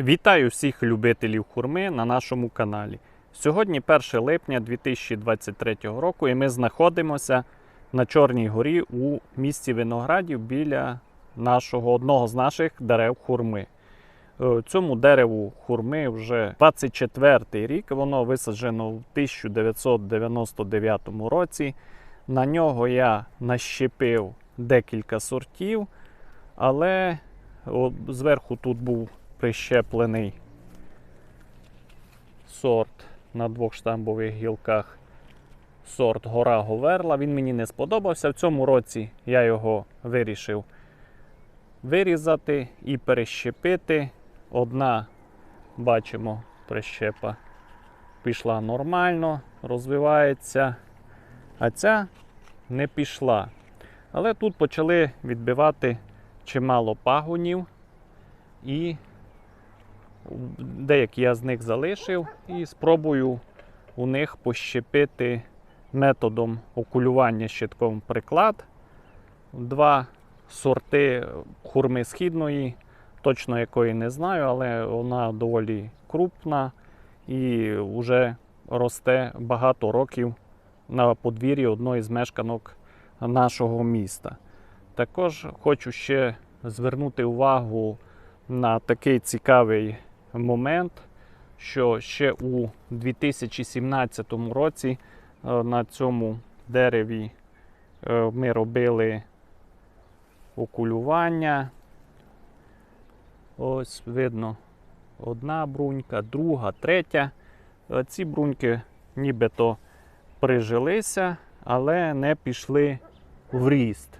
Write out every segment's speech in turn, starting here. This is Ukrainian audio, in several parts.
Вітаю всіх любителів хурми на нашому каналі. Сьогодні 1 липня 2023 року і ми знаходимося на Чорній горі у місті Виноградів біля нашого одного з наших дерев хурми. Е, Цьому дереву хурми вже 24 рік. Воно висаджено в 1999 році. На нього я нащепив декілька сортів, але зверху тут був прищеплений сорт на двох штамбових гілках. Сорт Гора Говерла. Він мені не сподобався. В цьому році я його вирішив вирізати і перещепити. Одна, бачимо, прищепа пішла нормально, розвивається, а ця не пішла. Але тут почали відбивати чимало пагонів, і деякі я з них залишив і спробую у них пощепити методом окулювання щитком приклад. Два сорти хурми східної, точно якої не знаю, але вона доволі крупна і вже росте багато років на подвір'ї одної з мешканок нашого міста. Також хочу ще звернути увагу на такий цікавий момент, що ще у 2017 році е, на цьому дереві е, ми робили окулювання. Ось видно одна брунька, друга, третя. Е, Ці бруньки нібито прижилися, але не пішли в ріст.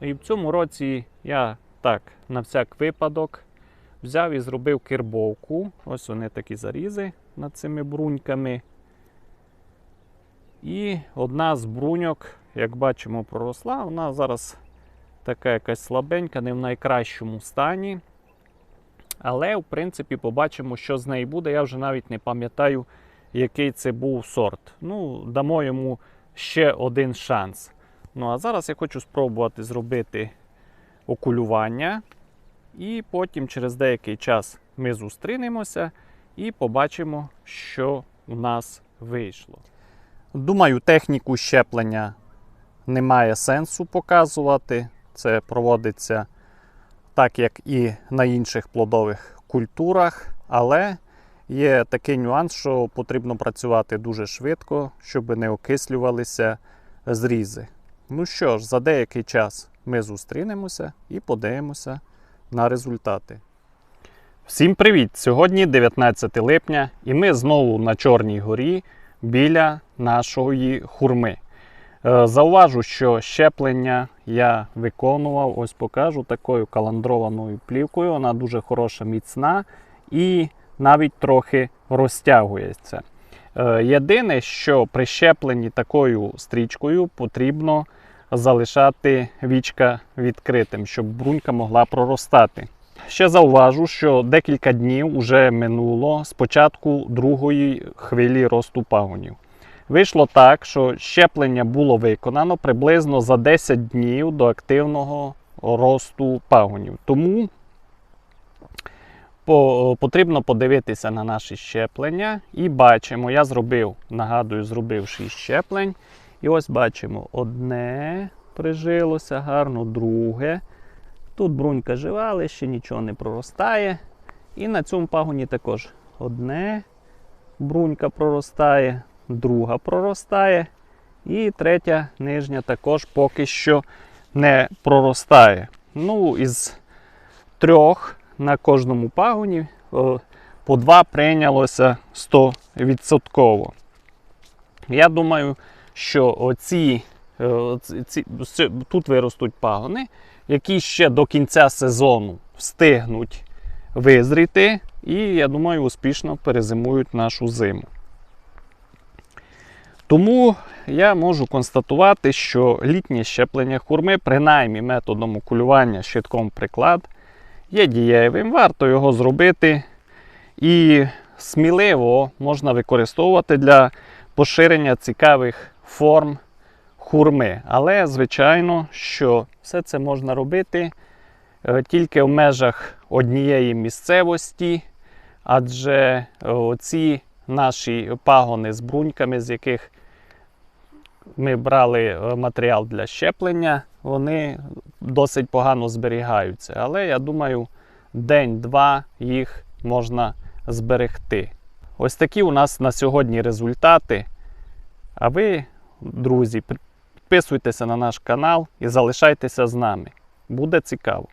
І в цьому році я так, на всяк випадок, взяв і зробив кирбовку. Ось вони такі зарізи над цими бруньками. І одна з бруньок, як бачимо, проросла. Вона зараз така якась слабенька, не в найкращому стані. Але, в принципі, побачимо, що з неї буде. Я вже навіть не пам'ятаю, який це був сорт. Ну, дамо йому ще один шанс. Ну, а зараз я хочу спробувати зробити окулювання. І потім через деякий час ми зустрінемося і побачимо, що у нас вийшло. Думаю, техніку щеплення немає сенсу показувати. Це проводиться так, як і на інших плодових культурах, але є такий нюанс, що потрібно працювати дуже швидко, щоб не окислювалися зрізи. Ну що ж, за деякий час ми зустрінемося і подивимося на результати. Всім привіт! Сьогодні 19 липня, і ми знову на Чорній горі біля нашої хурми. Е, Зауважу, що щеплення я виконував, ось покажу такою каландрованою плівкою. Вона дуже хороша, міцна і навіть трохи розтягується. Е, Єдине, що при щепленні такою стрічкою потрібно залишати вічка відкритим, щоб брунька могла проростати. Ще зауважу, що декілька днів вже минуло з початку другої хвилі росту пагонів. Вийшло так, що щеплення було виконано приблизно за 10 днів до активного росту пагонів. Тому по, потрібно подивитися на наші щеплення. І бачимо, я зробив, нагадую, зробив 6 щеплень. І ось бачимо, одне прижилося гарно, друге. Тут брунька жива, але ще нічого не проростає. І на цьому пагоні також одне брунька проростає, друга проростає. І третя нижня також поки що не проростає. Ну, із трьох на кожному пагоні по два прийнялося 100%. Я думаю, що оці, е, оці- ці, ці- тут виростуть пагони, які ще до кінця сезону встигнуть визріти, і, я думаю, успішно перезимують нашу зиму. Тому я можу констатувати, що літнє щеплення хурми, принаймні методом окулювання щитком приклад, є дієвим, варто його зробити. І сміливо можна використовувати для поширення цікавих форм хурми. Але, звичайно, що все це можна робити е, тільки в межах однієї місцевості, Адже е, оці наші пагони з бруньками, з яких ми брали е, матеріал для щеплення, вони досить погано зберігаються. Але я думаю, день-два їх можна зберегти. Ось такі у нас на сьогодні результати. А ви, друзі, підписуйтеся на наш канал і залишайтеся з нами. Буде цікаво.